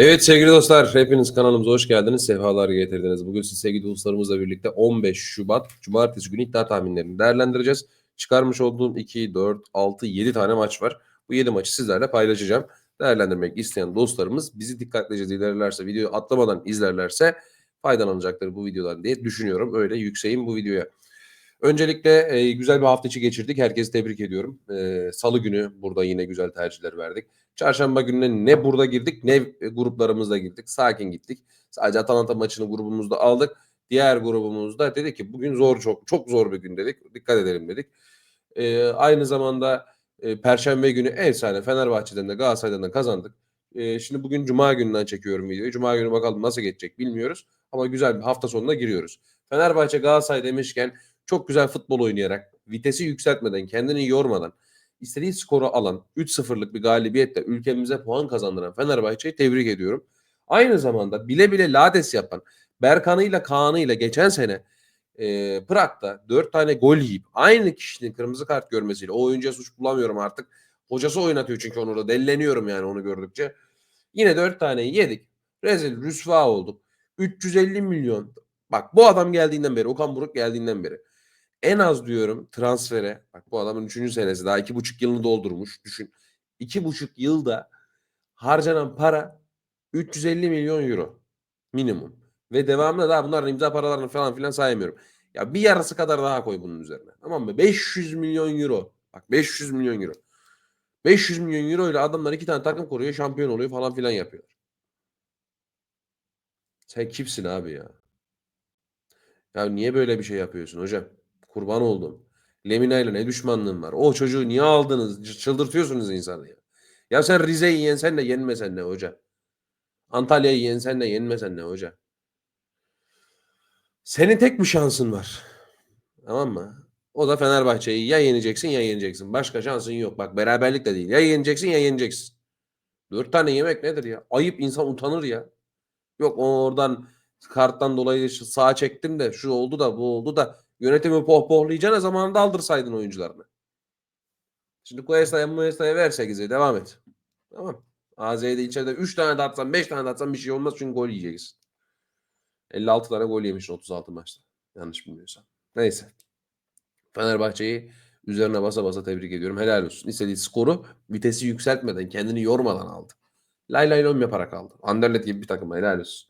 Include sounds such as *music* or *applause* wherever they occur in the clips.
Evet sevgili dostlar, hepiniz kanalımıza hoş geldiniz. Sefalar getirdiniz. Bugün siz sevgili dostlarımızla birlikte 15 Şubat Cumartesi günü iddia tahminlerini değerlendireceğiz. Çıkarmış olduğum 2, 4, 6, 7 tane maç var. Bu 7 maçı sizlerle paylaşacağım. Değerlendirmek isteyen dostlarımız bizi dikkatlice izlerlerse, videoyu atlamadan izlerlerse faydalanacakları bu videodan diye düşünüyorum. Öyle yükseğim bu videoya. Öncelikle e, güzel bir hafta içi geçirdik. Herkesi tebrik ediyorum. E, Salı günü burada yine güzel tercihler verdik. Çarşamba gününe ne burada girdik ne e, gruplarımızda girdik. Sakin gittik. Sadece Atalanta maçını grubumuzda aldık. Diğer grubumuzda dedik ki bugün zor çok çok zor bir gün dedik. Dikkat edelim dedik. E, aynı zamanda e, Perşembe günü efsane Fenerbahçe'den de Galatasaray'dan da kazandık. E, şimdi bugün Cuma gününden çekiyorum videoyu. Cuma günü bakalım nasıl geçecek bilmiyoruz. Ama güzel bir hafta sonuna giriyoruz. Fenerbahçe Galatasaray demişken çok güzel futbol oynayarak, vitesi yükseltmeden, kendini yormadan, istediği skoru alan 3-0'lık bir galibiyetle ülkemize puan kazandıran Fenerbahçe'yi tebrik ediyorum. Aynı zamanda bile bile lades yapan Berkan'ıyla Kaan'ıyla geçen sene e, Prag'da 4 tane gol yiyip aynı kişinin kırmızı kart görmesiyle o oyuncuya suç bulamıyorum artık. Hocası oynatıyor çünkü onu da delleniyorum yani onu gördükçe. Yine 4 tane yedik. Rezil rüsva olduk. 350 milyon. Bak bu adam geldiğinden beri Okan Buruk geldiğinden beri en az diyorum transfere bak bu adamın 3. senesi daha 2,5 yılını doldurmuş düşün. 2,5 yılda harcanan para 350 milyon euro minimum. Ve devamında daha bunların imza paralarını falan filan saymıyorum. Ya bir yarısı kadar daha koy bunun üzerine. Tamam mı? 500 milyon euro. Bak 500 milyon euro. 500 milyon euro ile adamlar iki tane takım kuruyor, şampiyon oluyor falan filan yapıyorlar. Sen kimsin abi ya? Ya niye böyle bir şey yapıyorsun hocam? Kurban oldum. Lemina ile ne düşmanlığın var? O çocuğu niye aldınız? Çıldırtıyorsunuz insanı ya. Ya sen Rize'yi yensen de yenmesen ne hoca? Antalya'yı yensen de yenmesen ne hoca? Senin tek bir şansın var. Tamam mı? O da Fenerbahçe'yi ya yeneceksin ya yeneceksin. Başka şansın yok. Bak beraberlik de değil. Ya yeneceksin ya yeneceksin. Dört tane yemek nedir ya? Ayıp insan utanır ya. Yok oradan karttan dolayı sağa çektim de şu oldu da bu oldu da yönetimi pohpohlayacağına zamanında aldırsaydın oyuncularını. Şimdi Cuesta'ya Muesta'ya ver 8'e devam et. Tamam. AZ'de içeride 3 tane de atsan 5 tane de atsan bir şey olmaz çünkü gol yiyeceksin. 56 tane gol yemişsin 36 maçta. Yanlış bilmiyorsam. Neyse. Fenerbahçe'yi üzerine basa basa tebrik ediyorum. Helal olsun. İstediği skoru vitesi yükseltmeden, kendini yormadan aldı. Lay lay lom yaparak aldı. Anderlet gibi bir takım. Helal olsun.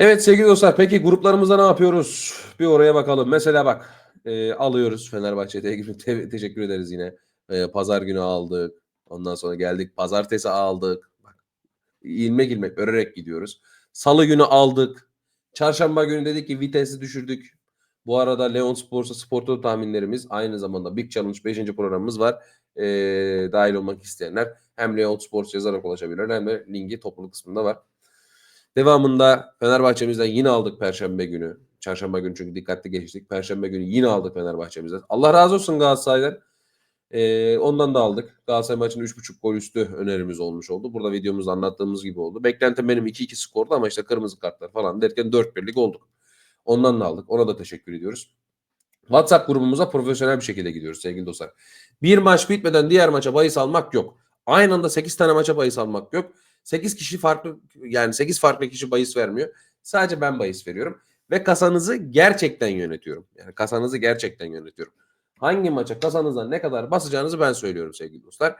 Evet sevgili dostlar peki gruplarımızda ne yapıyoruz? Bir oraya bakalım. Mesela bak e, alıyoruz Fenerbahçe'ye te- *laughs* te- teşekkür ederiz yine. E, Pazar günü aldık. Ondan sonra geldik. Pazartesi aldık. Bak, ilmek ilmek örerek gidiyoruz. Salı günü aldık. Çarşamba günü dedik ki vitesi düşürdük. Bu arada Leon Sports'a sporto tahminlerimiz aynı zamanda Big Challenge 5. programımız var. E, dahil olmak isteyenler hem Leon Sports yazarak ulaşabilirler hem de linki topluluk kısmında var. Devamında Fenerbahçe'mizden yine aldık Perşembe günü. Çarşamba günü çünkü dikkatli geçtik. Perşembe günü yine aldık Fenerbahçe'mizden. Allah razı olsun Galatasaray'dan. Ee, ondan da aldık. Galatasaray maçının 3.5 gol üstü önerimiz olmuş oldu. Burada videomuzda anlattığımız gibi oldu. Beklentim benim 2-2 skordu ama işte kırmızı kartlar falan derken 4-1'lik olduk. Ondan da aldık. Ona da teşekkür ediyoruz. WhatsApp grubumuza profesyonel bir şekilde gidiyoruz sevgili dostlar. Bir maç bitmeden diğer maça bahis almak yok. Aynı anda 8 tane maça bahis almak yok. 8 kişi farklı yani 8 farklı kişi bahis vermiyor. Sadece ben bahis veriyorum ve kasanızı gerçekten yönetiyorum. Yani kasanızı gerçekten yönetiyorum. Hangi maça kasanıza ne kadar basacağınızı ben söylüyorum sevgili dostlar.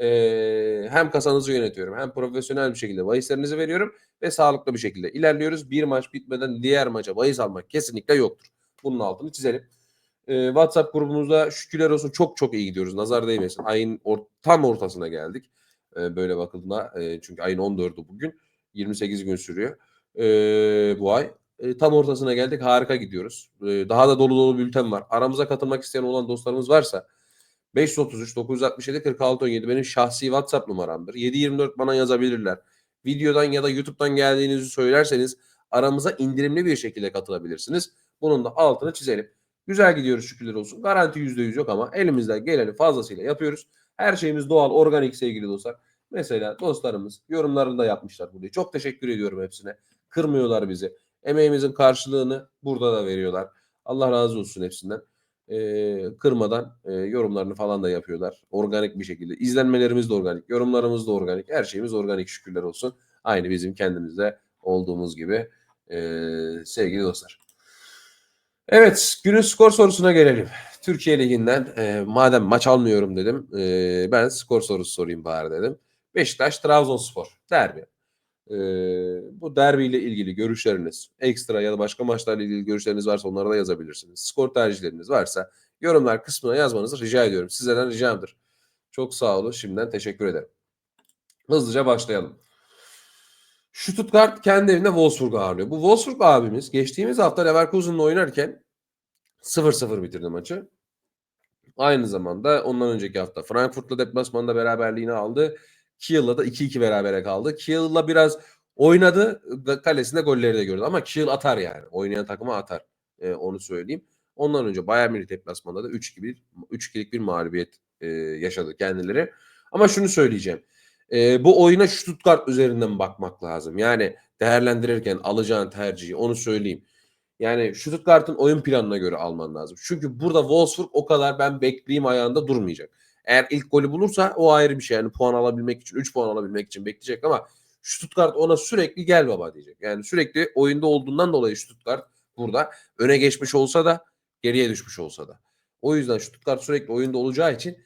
Ee, hem kasanızı yönetiyorum hem profesyonel bir şekilde bahislerinizi veriyorum ve sağlıklı bir şekilde ilerliyoruz. Bir maç bitmeden diğer maça bahis almak kesinlikle yoktur. Bunun altını çizelim. Ee, WhatsApp grubumuzda şükürler olsun çok çok iyi gidiyoruz. Nazar değmesin. Ayın or- tam ortasına geldik e, böyle bakıldığında. E, çünkü ayın 14'ü bugün. 28 gün sürüyor e, bu ay. E, tam ortasına geldik. Harika gidiyoruz. E, daha da dolu dolu bülten var. Aramıza katılmak isteyen olan dostlarımız varsa 533 967 46 17 benim şahsi WhatsApp numaramdır. 724 bana yazabilirler. Videodan ya da YouTube'dan geldiğinizi söylerseniz aramıza indirimli bir şekilde katılabilirsiniz. Bunun da altını çizelim. Güzel gidiyoruz şükürler olsun. Garanti %100 yok ama elimizden geleni fazlasıyla yapıyoruz. Her şeyimiz doğal, organik sevgili dostlar. Mesela dostlarımız yorumlarında yapmışlar burayı. Çok teşekkür ediyorum hepsine. Kırmıyorlar bizi. Emeğimizin karşılığını burada da veriyorlar. Allah razı olsun hepsinden. e, kırmadan e, yorumlarını falan da yapıyorlar. Organik bir şekilde. İzlenmelerimiz de organik, yorumlarımız da organik, her şeyimiz organik şükürler olsun. Aynı bizim kendimizde olduğumuz gibi e, sevgili dostlar. Evet, günün skor sorusuna gelelim. Türkiye Ligi'nden e, madem maç almıyorum dedim, e, ben skor sorusu sorayım bari dedim. Beşiktaş Trabzonspor derbi. E, bu derbiyle ilgili görüşleriniz, ekstra ya da başka maçlarla ilgili görüşleriniz varsa onları da yazabilirsiniz. Skor tercihleriniz varsa yorumlar kısmına yazmanızı rica ediyorum. Sizlerden ricamdır. Çok sağ olun. Şimdiden teşekkür ederim. Hızlıca başlayalım. Stuttgart kendi evinde Wolfsburg ağırlıyor. Bu Wolfsburg abimiz geçtiğimiz hafta Leverkusen'la oynarken 0-0 bitirdi maçı. Aynı zamanda ondan önceki hafta Frankfurt'la deplasmanda beraberliğini aldı. Kiel'la da 2-2 berabere kaldı. Kiel'la biraz oynadı. Kalesinde golleri de gördü. Ama Kiel atar yani. Oynayan takıma atar. Ee, onu söyleyeyim. Ondan önce Bayern Münih deplasmanda da 3-2 3-2'lik bir mağlubiyet e, yaşadı kendileri. Ama şunu söyleyeceğim. E, bu oyuna Stuttgart üzerinden bakmak lazım. Yani değerlendirirken alacağın tercihi onu söyleyeyim. Yani Stuttgart'ın oyun planına göre alman lazım. Çünkü burada Wolfsburg o kadar ben bekleyeyim ayağında durmayacak. Eğer ilk golü bulursa o ayrı bir şey. Yani puan alabilmek için, 3 puan alabilmek için bekleyecek ama Stuttgart ona sürekli gel baba diyecek. Yani sürekli oyunda olduğundan dolayı Stuttgart burada öne geçmiş olsa da geriye düşmüş olsa da. O yüzden Stuttgart sürekli oyunda olacağı için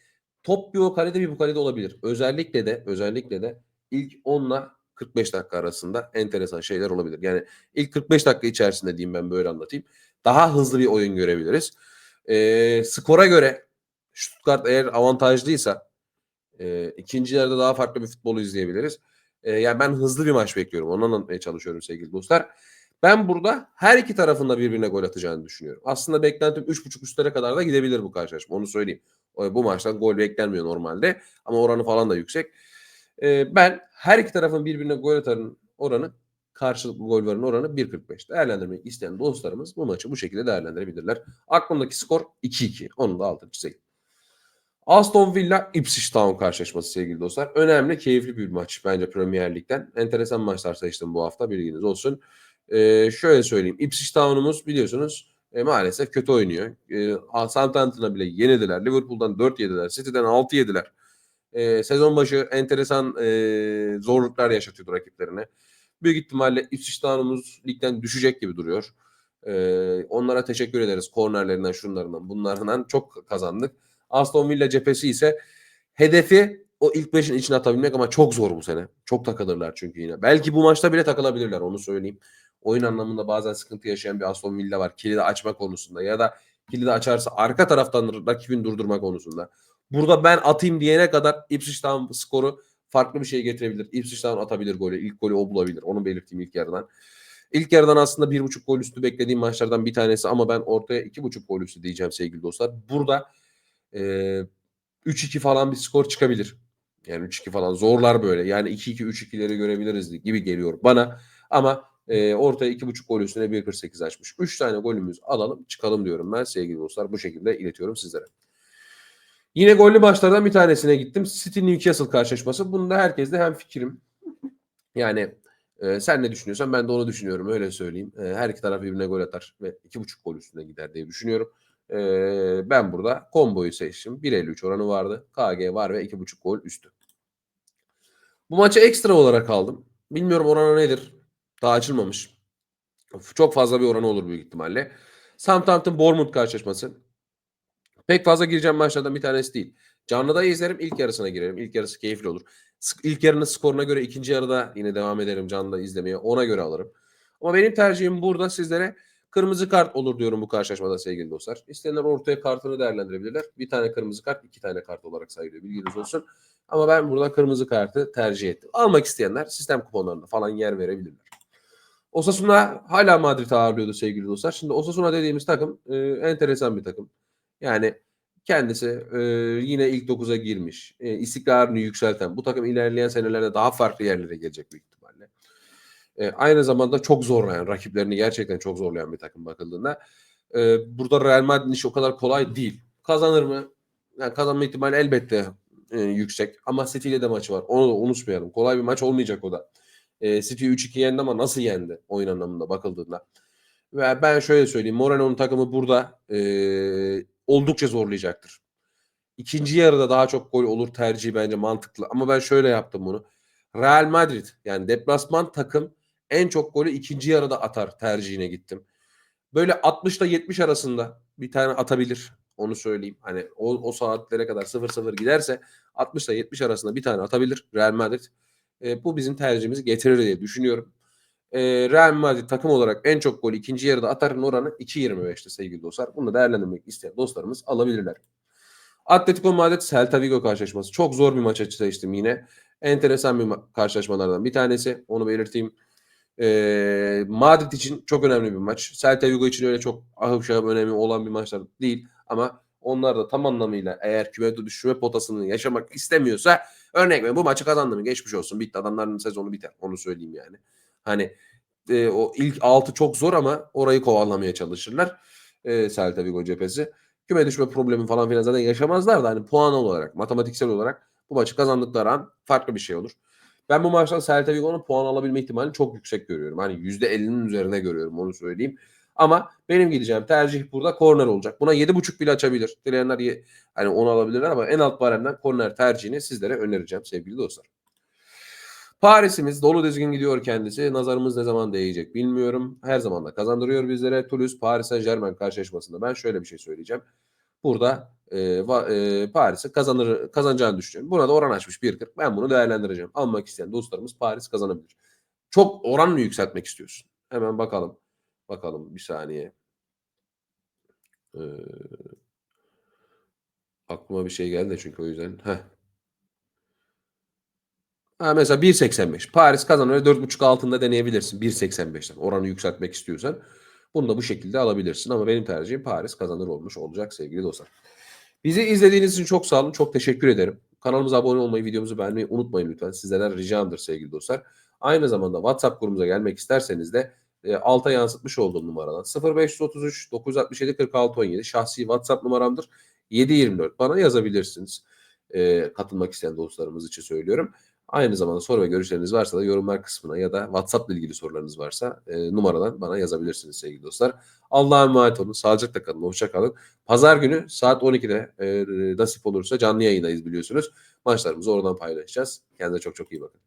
top bir o kalede bir bu kalede olabilir. Özellikle de özellikle de ilk 10 ile 45 dakika arasında enteresan şeyler olabilir. Yani ilk 45 dakika içerisinde diyeyim ben böyle anlatayım. Daha hızlı bir oyun görebiliriz. E, skora göre Stuttgart eğer avantajlıysa e, ikinci yarıda daha farklı bir futbolu izleyebiliriz. E, yani ben hızlı bir maç bekliyorum. Onu anlatmaya çalışıyorum sevgili dostlar. Ben burada her iki tarafında birbirine gol atacağını düşünüyorum. Aslında beklentim 3.5 üstlere kadar da gidebilir bu karşılaşma. Onu söyleyeyim. Bu maçtan gol beklenmiyor normalde. Ama oranı falan da yüksek. Ben her iki tarafın birbirine gol atarın oranı karşılıklı gol varın oranı 1.45. Değerlendirmek isteyen dostlarımız bu maçı bu şekilde değerlendirebilirler. Aklımdaki skor 2-2. Onu da altını çizeyim. Aston Villa Ipswich Town karşılaşması sevgili dostlar. Önemli, keyifli bir maç bence Premier Lig'den. Enteresan maçlar seçtim bu hafta bilginiz olsun. Ee, şöyle söyleyeyim. Ipswich Town'umuz biliyorsunuz e, maalesef kötü oynuyor. E, Southampton'a bile yenildiler. Liverpool'dan 4 yediler. City'den 6 yediler. E, sezon başı enteresan e, zorluklar yaşatıyordu rakiplerine. Büyük ihtimalle Town'umuz ligden düşecek gibi duruyor. E, onlara teşekkür ederiz. Kornerlerinden, şunlarından, bunlardan çok kazandık. Aston Villa cephesi ise hedefi o ilk beşin içine atabilmek ama çok zor bu sene. Çok takılırlar çünkü yine. Belki bu maçta bile takılabilirler onu söyleyeyim. Oyun anlamında bazen sıkıntı yaşayan bir Aston Villa var. Kilidi açma konusunda ya da kilidi açarsa arka taraftan rakibin durdurma konusunda. Burada ben atayım diyene kadar Ipswich Town skoru farklı bir şey getirebilir. Ipswich Town atabilir golü. İlk golü o bulabilir. Onu belirteyim ilk yarıdan. İlk yarıdan aslında bir buçuk gol üstü beklediğim maçlardan bir tanesi ama ben ortaya iki buçuk gol üstü diyeceğim sevgili dostlar. Burada e, 3-2 falan bir skor çıkabilir. Yani 3-2 falan zorlar böyle. Yani 2-2 3-2'leri görebiliriz gibi geliyor bana. Ama e, ortaya 2.5 gol üstüne 1.48 açmış. 3 tane golümüz alalım çıkalım diyorum ben sevgili dostlar. Bu şekilde iletiyorum sizlere. Yine gollü maçlardan bir tanesine gittim. City Newcastle karşılaşması. Bunda herkesle hem fikrim. Yani e, sen ne düşünüyorsan ben de onu düşünüyorum. Öyle söyleyeyim. E, her iki taraf birbirine gol atar ve 2.5 gol üstüne gider diye düşünüyorum. E, ben burada komboyu seçtim. 1.53 oranı vardı. KG var ve 2.5 gol üstü. Bu maçı ekstra olarak aldım. Bilmiyorum oranı nedir. Daha açılmamış. Çok fazla bir oranı olur büyük ihtimalle. Southampton Bournemouth karşılaşması. Pek fazla gireceğim maçlardan bir tanesi değil. Canlıda izlerim. ilk yarısına girerim. İlk yarısı keyifli olur. İlk yarının skoruna göre ikinci yarıda yine devam ederim canlıda izlemeye. Ona göre alırım. Ama benim tercihim burada sizlere kırmızı kart olur diyorum bu karşılaşmada sevgili dostlar. İsteyenler ortaya kartını değerlendirebilirler. Bir tane kırmızı kart, iki tane kart olarak sayılıyor. Bilginiz olsun. Ama ben burada kırmızı kartı tercih ettim. Almak isteyenler sistem kuponlarında falan yer verebilirler. Osasuna hala Madrid ağırlıyordu sevgili dostlar. Şimdi Osasuna dediğimiz takım e, enteresan bir takım. Yani kendisi e, yine ilk 9'a girmiş. E, istikrarını yükselten. Bu takım ilerleyen senelerde daha farklı yerlere gelecek büyük ihtimalle. E, aynı zamanda çok zorlayan, rakiplerini gerçekten çok zorlayan bir takım bakıldığında. E, burada Real Madrid'in işi o kadar kolay değil. Kazanır mı? Yani kazanma ihtimali elbette e, yüksek. Ama City ile de maçı var. Onu da unutmayalım. Kolay bir maç olmayacak o da. E, City 3-2 yendi ama nasıl yendi oyun anlamında bakıldığında. Ve ben şöyle söyleyeyim. Moreno'nun takımı burada e, oldukça zorlayacaktır. İkinci yarıda daha çok gol olur tercihi bence mantıklı. Ama ben şöyle yaptım bunu. Real Madrid yani deplasman takım en çok golü ikinci yarıda atar tercihine gittim. Böyle 60 ile 70 arasında bir tane atabilir. Onu söyleyeyim. Hani o, o saatlere kadar 0-0 giderse 60 ile 70 arasında bir tane atabilir Real Madrid. E, bu bizim tercihimizi getirir diye düşünüyorum. E, Real Madrid takım olarak en çok gol ikinci yarıda atarın oranı 2.25'te sevgili dostlar. Bunu da değerlendirmek isteyen dostlarımız alabilirler. Atletico Madrid Celta Vigo karşılaşması. Çok zor bir maç seçtim yine. Enteresan bir ma- karşılaşmalardan bir tanesi. Onu belirteyim. Ee, Madrid için çok önemli bir maç. Celta Vigo için öyle çok ahım şahım önemi olan bir maçlar değil. Ama onlar da tam anlamıyla eğer küme düşme potasını yaşamak istemiyorsa örnek veriyorum bu maçı kazandı mı geçmiş olsun bitti. Adamların sezonu biter. Onu söyleyeyim yani. Hani e, o ilk altı çok zor ama orayı kovalamaya çalışırlar. E, Celta Vigo cephesi küme düşme problemi falan filan zaten yaşamazlar da hani puan olarak, matematiksel olarak bu maçı kazandıkları an farklı bir şey olur. Ben bu maçtan Celta Vigo'nun puan alabilme ihtimalini çok yüksek görüyorum. Hani %50'nin üzerine görüyorum onu söyleyeyim. Ama benim gideceğim tercih burada korner olacak. Buna 7.5 bile açabilir. Dileyenler ye- hani onu alabilirler ama en alt baremden korner tercihini sizlere önereceğim sevgili dostlar. Paris'imiz dolu dizgin gidiyor kendisi. Nazarımız ne zaman değecek bilmiyorum. Her zaman da kazandırıyor bizlere. Toulouse Paris Saint Germain karşılaşmasında ben şöyle bir şey söyleyeceğim. Burada e, e, Paris'i kazanır kazanacağını düşünüyorum. Buna da oran açmış 1.40. Ben bunu değerlendireceğim. Almak isteyen dostlarımız Paris kazanabilir. Çok oran mı yükseltmek istiyorsun? Hemen bakalım. Bakalım bir saniye. Ee, aklıma bir şey geldi çünkü o yüzden. Heh. Ha, mesela 1.85. Paris kazanır 4.5 altında deneyebilirsin. 1.85'ten oranı yükseltmek istiyorsan. Bunu da bu şekilde alabilirsin ama benim tercihim Paris kazanır olmuş olacak sevgili dostlar. Bizi izlediğiniz için çok sağ olun. Çok teşekkür ederim. Kanalımıza abone olmayı, videomuzu beğenmeyi unutmayın lütfen. Sizlerden ricamdır sevgili dostlar. Aynı zamanda WhatsApp grubumuza gelmek isterseniz de e, alta yansıtmış olduğum numaradan 0533 967 46 17 şahsi WhatsApp numaramdır. 724 bana yazabilirsiniz. E, katılmak isteyen dostlarımız için söylüyorum. Aynı zamanda soru ve görüşleriniz varsa da yorumlar kısmına ya da WhatsApp ile ilgili sorularınız varsa e, numaradan bana yazabilirsiniz sevgili dostlar. Allah'a emanet olun. Sağlıcakla kalın. Hoşça kalın. Pazar günü saat 12'de e, nasip olursa canlı yayındayız biliyorsunuz. Maçlarımızı oradan paylaşacağız. Kendinize çok çok iyi bakın.